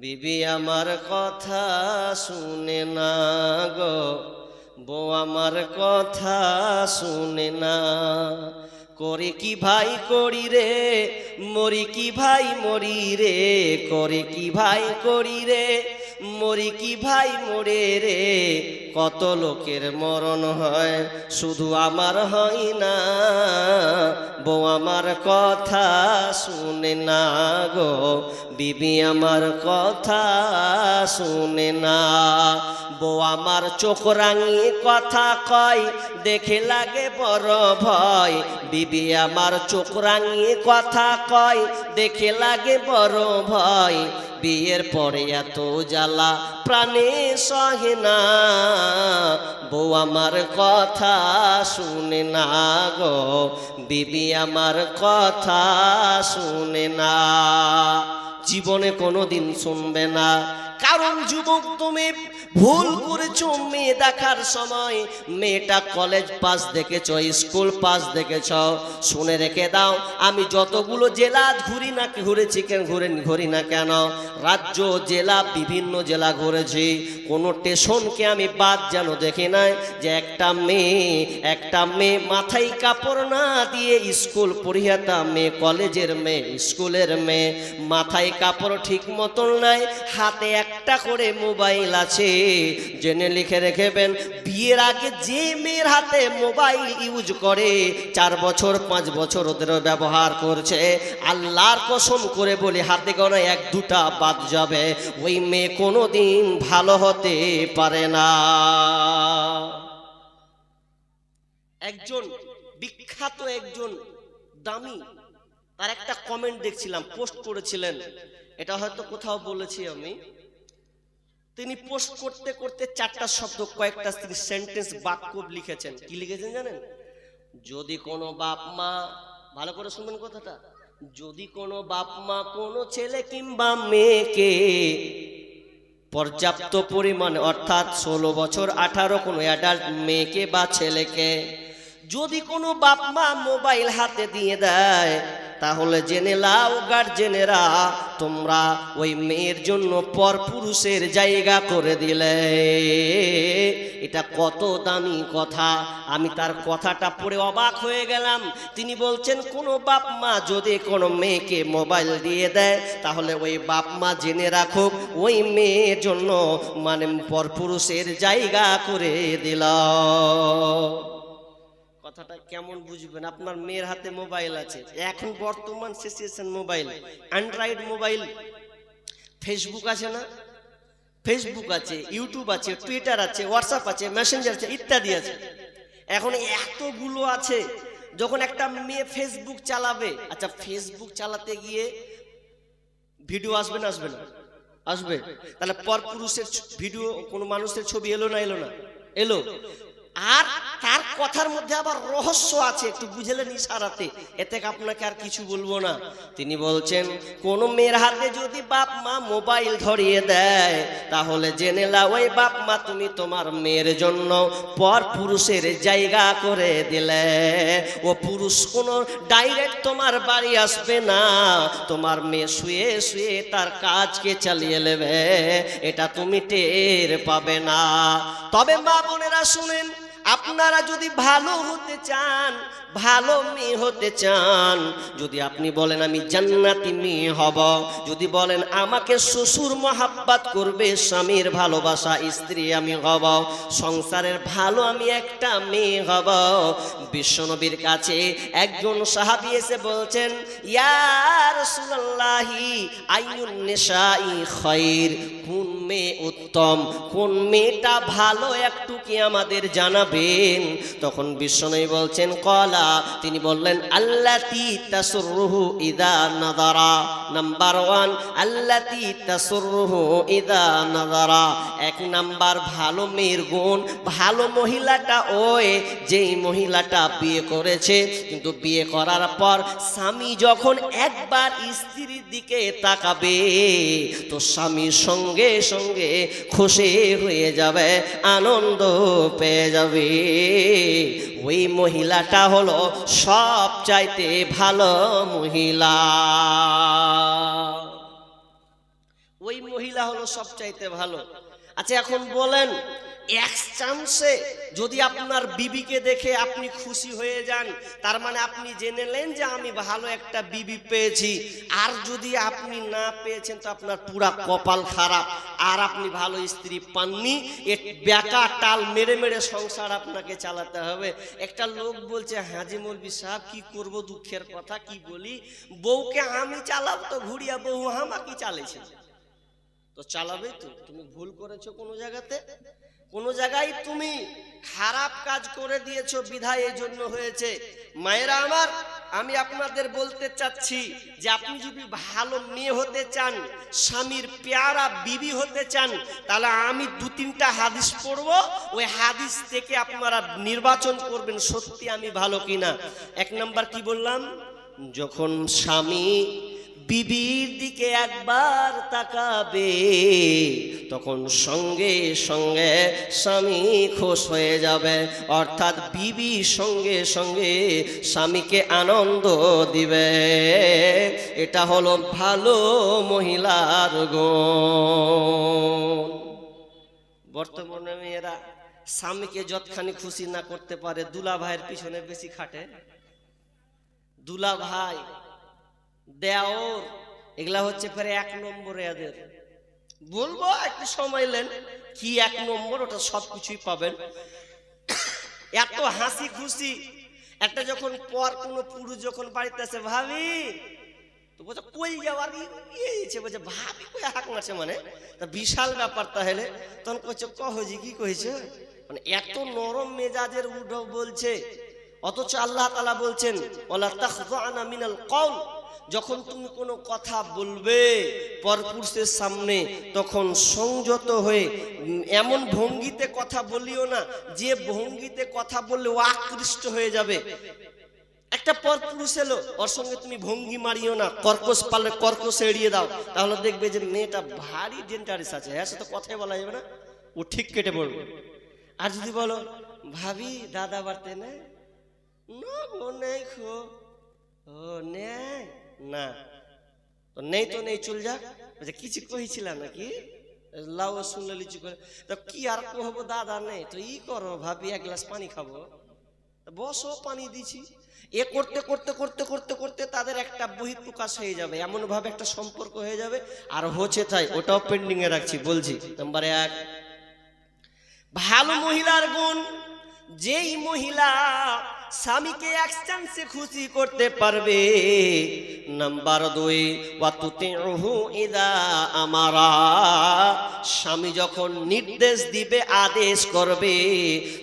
বিবি আমার কথা শুনে না গো, বউ আমার কথা শুনে না। করে কি ভাই, করি রে, মরি কি ভাই, মরি রে। করে কি ভাই, করি রে, মরি কি ভাই, মরে রে। কত লোকের মরণ হয়, শুধু আমার হয় না। বউ আমার কথা শুনে না গো। বিবি আমার কথা শুনে না। বউ আমার চোখ রাঙিয়ে কথা কয়, দেখে লাগে বড় ভয়। বিবি আমার চোখ রাঙিয়ে কথা কয়, দেখে লাগে বড় ভয়। বিয়ের পরে এত জ্বালা, প্রাণে সহে না। বউ আমার কথা শুনে না গো। বিবি, আমার কথা শুনে না। জীবনে কোনো দিন শুনবে না। কারণ, যুবক, তুমি ভুল করেছ, মেয়ে দেখার সময়। মেয়েটা কলেজ পাস দেখেছ স্কুল পাস দেখেছ। শুনে রেখে দাও, আমি যতগুলো জেলা ঘুরি না ঘুরেছি কেন ঘুরে ঘুরি না কেন? রাজ্য, জেলা, বিভিন্ন জেলা ঘুরেছি। কোনো স্টেশনকে আমি বাদ যেন দেখি নাই যে একটা মেয়ে একটা মেয়ে মাথায় কাপড় না দিয়ে স্কুল পড়িয়াতা মেয়ে কলেজের মেয়ে স্কুলের মেয়ে। মাথায় কাপড় ঠিক মতন নাই, হাতে একটা করে মোবাইল আছে। জেনে লিখে রেখেবেন। বিয়ের আগে যে মেয়ের হাতে মোবাইল ইউজ করে, চার বছর, পাঁচ বছর ওদের ব্যবহার করছে। আল্লাহর কসম করে বলি, হাতে গোনা এক দুটা বাদ যাবে। ওই মেয়ে কোনো দিন ভালো হতে পারে না। একজন বিখ্যাত একজন দামি, তার একটা কমেন্ট দেখছিলাম পোস্ট করেছিলেন। এটা হয়তো কোথাও বলেছি আমি। তিনি পোস্ট করতে করতে চারটা শব্দ, কয়েকটা তিনি সেন্টেন্স বাক্য লিখেছেন। কি লিখেছেন জানেন? যদি কোনো বাপ মা, ভালো করে শুনবেন কথাটা। যদি কোনো বাপ মা, কোনো ছেলে কিংবা মেয়েকে পর্যাপ্ত পরিমাণে, অর্থাৎ ষোলো বছর আঠারো কোনো অ্যাডাল্ট মেয়েকে বা ছেলেকে যদি কোনো বাপ মা মোবাইল হাতে দিয়ে দেয় তাহলে জেনে লাও গার্জেনেরা, তোমরা ওই মেয়ের জন্য পর পুরুষের জায়গা করে দিলে। এটা কত দামি কথা। আমি তার কথাটা পড়ে অবাক হয়ে গেলাম। তিনি বলছেন, কোনো বাপ মা যদি কোনো মেয়েকে মোবাইল দিয়ে দেয়, তাহলে ওই বাপ মা জেনে রাখুক, ওই মেয়ের জন্য মানে পরপুরুষের জায়গা করে দিল। কথাটা কেমন বুঝবেন? আপনার মেয়ের হাতে মোবাইল আছে। এখন বর্তমান situation mobile Android mobile Facebook আছে না? ফেসবুক আছে ইউটিউব আছে টুইটার আছে হোয়াটসঅ্যাপ আছে মেসেঞ্জার আছে, ইত্যাদি আছে। এখন এতগুলো আছে, যখন একটা মেয়ে ফেসবুক চালাবে আচ্ছা ফেসবুক চালাতে গিয়ে ভিডিও আসবে না আসবে না? আসবে। তাহলে পর পুরুষের ভিডিও কোনো মানুষের ছবি এলো না এলো না? এলো। আর তার কথার মধ্যে আবার রহস্য আছে, একটু বুঝলেন ইশারাতে। এতে আপনাকে আর কিছু বলব না। তিনি বলছেন, কোন মেয়ের হাতে যদি বাপ মা মোবাইল ধরিয়ে দেয়, তাহলে জেনে ওই বাপ মা তুমি তোমার মেয়ের জন্য পর পুরুষের জায়গা করে দিলে। ও পুরুষ কোনো ডাইরেক্ট তোমার বাড়ি আসবে না। তোমার মেয়ে শুয়ে শুয়ে তার কাজকে চালিয়ে নেবে। এটা তুমি টের পাবে না। তবে মা বোনেরা শুনেন আপনারা যদি ভালো হতে চান, ভালো মেয়ে হতে চান, যদি আপনি বলেন আমি জান্নাতি মেয়ে হব, যদি বলেন আমাকে শ্বশুর মহাব্বাত করবে, স্বামীর ভালোবাসা, স্ত্রী আমি হব, সংসারের ভালো আমি একটা মেয়ে হব। বিশ্বনবীর কাছে একজন সাহাবি এসে বলছেন ইয়ার কোন মেয়ে উত্তম, কোন মেয়েটা ভালো একটু কি আমাদের জানাবেন তখন বিশ্বনবী বলছেন, কলা। তিনি বললেন, আল্লাতি তাসরুহু ইদা নাদারা। নাম্বার ওয়ান, আল্লাতি তাসরুহু ইদা নাদারা। এক নাম্বার, ভালো মেয়ের গুণ, ভালো মহিলাটা ওই যেই মহিলাটা বিয়ে করেছে। কিন্তু বিয়ে করার পর স্বামী যখন একবার স্ত্রীর দিকে তাকাবে, তো স্বামীর সঙ্গে সঙ্গে খুশি হয়ে যাবে, আনন্দ পেয়ে যাবে। ওই মহিলাটা হলো সব চাইতে ভালো মহিলা। ওই মহিলা হলো সব চাইতে ভালো। আচ্ছা এখন বলেন, এক চান্সে যদি আপনার বিবিকে দেখে আপনি খুশি হয়ে যান, তার মানে আপনি জেনে নেন যে আমি ভালো একটা বিবি পেয়েছি। আর যদি আপনি না পেয়েছেন, তো আপনার পুরা কপাল খারাপ। আর আপনি ভালো স্ত্রী পাননি বেকা টাল মেরে মেরে সংসার আপনাকে চালাতে হবে। একটা লোক বলছে, হাজি মৌলবি সাহেব, কি করব দুঃখের কথা, কি বলি? বউকে, আমি চালাব তো, ঘুরিয়া বউ, আমাকে চালিয়েছে তো চালাবে তো। তুমি ভুল করেছ কোনো জায়গাতে? কোনো জায়গায় তুমি খারাপ কাজ করে দিয়েছ বিধায় এই জন্য হয়েছে। মায়েরা আমার আমি আপনাদের বলতে চাচ্ছি যে আপনি যদি ভালো মেয়ে হতে চান স্বামীর পেয়ারা বিবি হতে চান তাহলে আমি দু তিনটা হাদিস পড়ব। ওই হাদিস থেকে আপনারা নির্বাচন করবেন সত্যি আমি ভালো কিনা। এক নাম্বার কি বললাম? যখন স্বামী বিবির দিকে একবার তাকাবে, তখন সঙ্গে সঙ্গে স্বামী খুশ হয়ে যাবে। অর্থাৎ বিবি সঙ্গে সঙ্গে স্বামীকে আনন্দ দিবে। এটা হলো ভালো মহিলার গুণ। বর্তমানে মেয়েরা স্বামীকে যতখানি খুশি না করতে পারে দুলা ভাইয়ের পিছনে বেশি খাটে। দুলা ভাই দেওর, এগুলা হচ্ছে ফের এক নম্বরে এদের। বলব, একটু সময় নেন, কি এক নম্বর, ওটা সব কিছুই পাবেন। এত হাসি খুশি একটা যখন পর কোনো পুরুষ যখন বাড়িতে আসে ভাবি, তো বলছে, কই যাওয়ার ইয়েছে বলছে, ভাবি, কই হাক মারছে মানে? তা বিশাল ব্যাপার তাহলে। তখন কইছে কহজি কি কইছে? মানে এত নরম মেজাজের উঠো বলছে, অথচ আল্লাহ তালা বলছেন ওলা তাখযানা মিনাল কওল যখন তুমি কোনো কথা বলবে পরপুরুষের সামনে, তখন সংযত হয়ে এমন ভঙ্গিতে কথা বলিও না, যে ভঙ্গিতে কথা বললে ও আকৃষ্ট হয়ে যাবে। একটা পর পুরুষ এলো, ওর সঙ্গে তুমি ভঙ্গি মারিও না, কর্কশ পালে কর্কশ এড়িয়ে দাও, তাহলে দেখবে যে মেয়েটা ভারী ডেন্টারিস আছে। হ্যাঁ সাথে কথাই বলা যাবে না। ও ঠিক কেটে পড়বে আর যদি বলো, ভাবি, দাদা বাড়তে নেই? না খো ও, নেই? না। তো নেই তো নেই, চল যা। বলছে কিছু কইছিলাম নাকি? লাউ শুনলে লিচু করে। তো কি আর কহবো, দাদা, নেই? তো ই করো, ভাবি, এক গ্লাস পানি খাব। তা বসো, পানি দিছি। এ করতে করতে করতে করতে করতে তাদের একটা বহির প্রকাশ হয়ে যাবে। এমন ভাবে একটা সম্পর্ক হয়ে যাবে। আর হচ্ছে তাই, ওটাও পেন্ডিং এ রাখছি, বলছি। নাম্বার এক, ভালো মহিলার গুণ, যেই মহিলা স্বামীকে এক খুশি করতে পারবে। নাম্বার দুই ইদা আমারা। স্বামী যখন নির্দেশ দিবে, আদেশ করবে,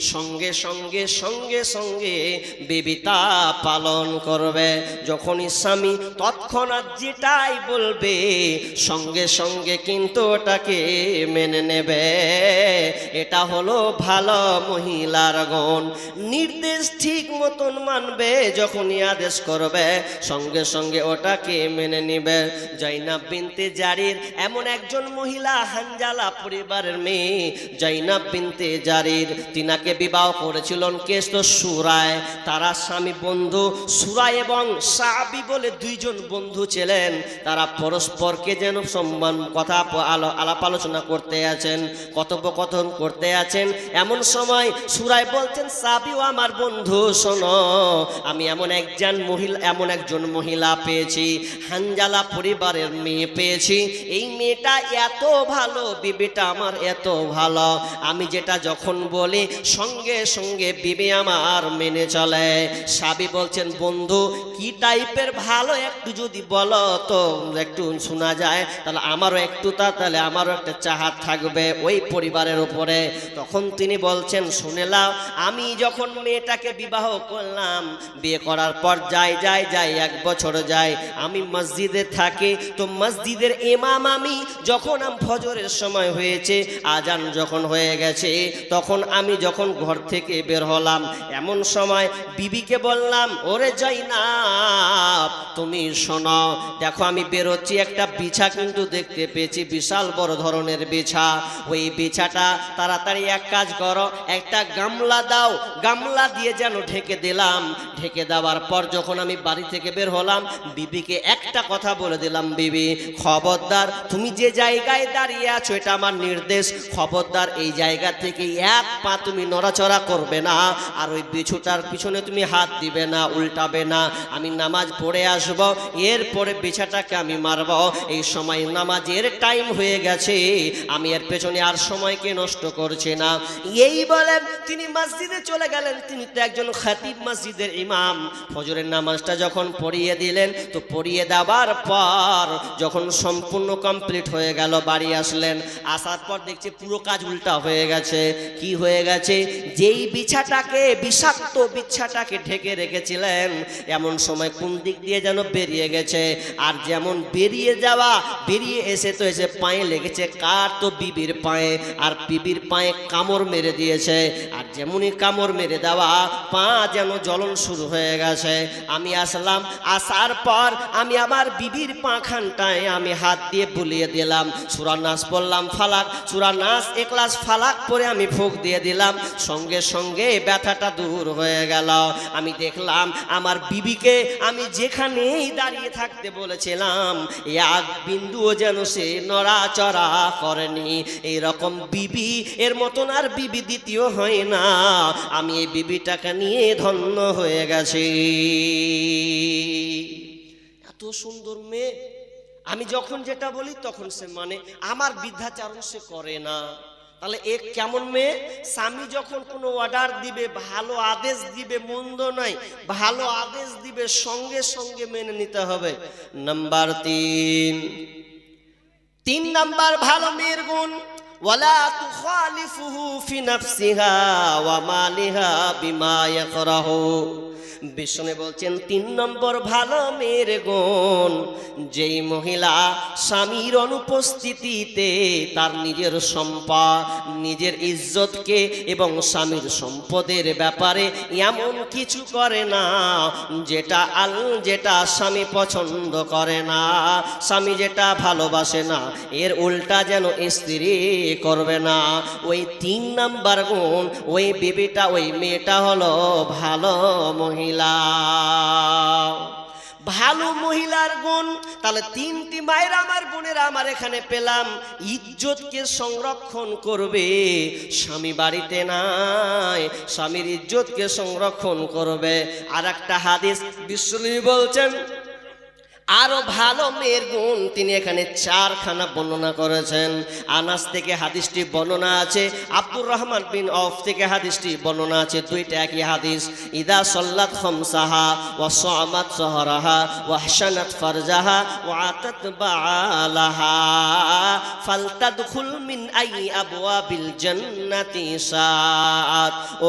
সঙ্গে সঙ্গে সঙ্গে সঙ্গে বেবিতা পালন করবে। যখনই স্বামী তৎক্ষণাৎ যেটাই বলবে, সঙ্গে সঙ্গে কিন্তু ওটাকে মেনে নেবে। এটা হলো ভালো মহিলার গুণ। নির্দেশ ঠিক মতন মানবে, যখনই আদেশ করবে, সঙ্গে সঙ্গে ওটাকে মেনে নিবে। জৈনাব বিনতে জারির এমন একজন মহিলা, হানজালা পরিবারের মেয়ে। জৈনাব বিনতে জারির তিনাকে বিবাহ করেছিলেন কেস তো সুরায়। তারা স্বামী বন্ধু সুরায় এবং সাবি বলে দুইজন বন্ধু ছিলেন। তারা পরস্পরকে যেন সম্মান, কথা আলো- আলাপ আলোচনা করতে আছেন, কথোপকথন করতে আছেন। এমন সময় সুরায় বলছেন সাবিও আমার বন্ধু শোনো, আমি এমন একজন মহিলা, এমন একজন মহিলা পেয়েছি, হানজালা পরিবারের মেয়ে পেয়েছি। এই মেয়েটা এত ভালো, বিবিটা আমার এত ভালো। আমি যেটা যখন বলি, সঙ্গে সঙ্গে বিবি আমার মেনে চলে। সাবি বলছেন, বন্ধু, কি টাইপের ভালো একটু যদি বলো তো, একটু শোনা যায়। তাহলে আমারও একটু তা, তাহলে আমারও একটা চাহাত থাকবে ওই পরিবারের উপরে। তখন তিনি বলছেন শুনেলাম আমি যখন মেয়েটাকে বিবাহ করলাম। বিয়ে করার পর যাই যাই যাই, এক বছর যাই। আমি মসজিদে থাকি, তো মসজিদের ইমাম আমি যখন আম ফজরের সময় হয়েছে, আজান যখন হয়ে গেছে, তখন আমি যখন ঘর থেকে বের হলাম, এমন সময় বিবিকে বললাম, ওরে যাই না তুমি শোনো, দেখো আমি বেরোচ্ছি, একটা বিছা কিন্তু দেখতে পেয়েছি, বিশাল বড় ধরনের বিছা। ওই বিছাটা তাড়াতাড়ি এক কাজ করো, একটা গামলা দাও, গামলা দিয়ে যেন ঢেকে ঢেকে দিলাম। ঢেকে দেওয়ার পর যখন আমি বাড়ি থেকে বের হলাম, বিবিকে একটা কথা বলে দিলাম, বিবি, খবরদার, তুমি যে জায়গায় দাঁড়িয়ে আছো, এটা আমার নির্দেশ। খবরদার, এই জায়গা থেকে এক পা তুমি নড়াচড়া করবে না, আর ওই বিছুটার পিছনে তুমি হাত দিবে না, উল্টাবে না। আমি নামাজ পড়ে আসব, এরপরে বিছাটাকে আমি মারব। এই সময় নামাজের টাইম হয়ে গেছে, আমি এর পেছনে আর সময়কে নষ্ট করছি না। এই বলে তিনি মসজিদে চলে গেলেন, তিনি তো একজন খাতিব মসজিদের ইমাম। ফজরের নামাজটা যখন পড়িয়ে দিলেন, তো পড়িয়ে দেওয়ার পর যখন সম্পূর্ণ কমপ্লিট হয়ে গেল, বাড়ি আসলেন। আসার পর দেখছি পুরো কাজ উল্টা হয়ে গেছে। কি হয়ে গেছে? যেই বিছাটাকে বিষাক্ত বিছাটাকে ঢেকে রেখেছিলেন, এমন সময় কোন দিক দিয়ে যেন বেরিয়ে গেছে। আর যেমন বেরিয়ে যাওয়া, বেরিয়ে এসে তো এসে পায়ে লেগেছে। কার? তো বিবির পায়ে। আর বিবির পায়ে কামড় মেরে দিয়েছে। আর যেমনই কামড় মেরে দেওয়া, পা যেন জ্বলন শুরু হয়ে গেছে। আমি আসলাম, আসার পর আমি আমার বিবির পাখানটায় আমি হাত দিয়ে বুলিয়ে দিলাম। সুরা নাচ পড়লাম, ফালাক, সুরা নাচ একলাস ফালাক পরে আমি ফুক দিয়ে দিলাম। সঙ্গে সঙ্গে ব্যথাটা দূর হয়ে গেল। আমি দেখলাম, আমার বিবিকে আমি যেখানেই দাঁড়িয়ে থাকতে বলেছিলাম এক বিন্দুও যেন সে নড়াচড়া করেনি। এই রকম বিবি, এর মতন আর বিবি দ্বিতীয় হয় না, আমি এই বিবিটাকে নিয়ে ধন্য হয়ে গেছি। এত সুন্দর মেয়ে। আমি যখন যেটা বলি, তখন সে মানে আমার বৃদ্ধাচারণ সে করে না। তাহলে এ কেমন মেয়ে? স্বামী যখন কোনো অর্ডার দিবে, ভালো আদেশ দিবে, মন্দ নাই, ভালো আদেশ দিবে, সঙ্গে সঙ্গে মেনে নিতে হবে। নাম্বার তিন। তিন নাম্বার, ভালো মেয়ের গুণ। তুখালিফুহু ফি নাফসিহা ওয়া মালিহা বিমা ইয়াকরাহু। বিষ্ণু বলছেন, তিন নম্বর ভালো মেয়ের গুণ, যেই মহিলা স্বামীর অনুপস্থিতিতে তার নিজের সম্পদ নিজের ইজ্জতকে এবং স্বামীর সম্পদের ব্যাপারে এমন কিছু করে না, যেটা আল, যেটা স্বামী পছন্দ করে না। স্বামী যেটা ভালোবাসে না, এর উল্টা যেন স্ত্রী করবে না। ওই তিন নাম্বার গুণ, ওই বেবিটা, ওই মেয়েটা হলো ভালো মহিলা। ভালো মহিলার গুণ, তাহলে তিনটি মায়ের আমার, বোনেরা আমার এখানে পেলাম। ইজ্জতকে সংরক্ষণ করবে, স্বামী বাড়িতে নাই, স্বামীর ইজ্জতকে সংরক্ষণ করবে। আর একটা হাদিস বিশ্বনবী বলছেন আরও ভালো মেয়ের গুণ তিনি এখানে চারখানা বর্ণনা করেছেন। আনাস থেকে হাদিসটি বর্ণনা আছে, আব্দুর রহমান বিন অফ থেকে হাদিসটি বর্ণনা আছে, দুইটা একই হাদিস। ইদা সল্লাত খমসাহা ও সামাত সহরাহা ওয়া হাসানাত ফারজাহা ওয়া আতাত বালাহা ফালতাদখুল মিন আই আবওয়াবিল জান্নাতি সাআত। ও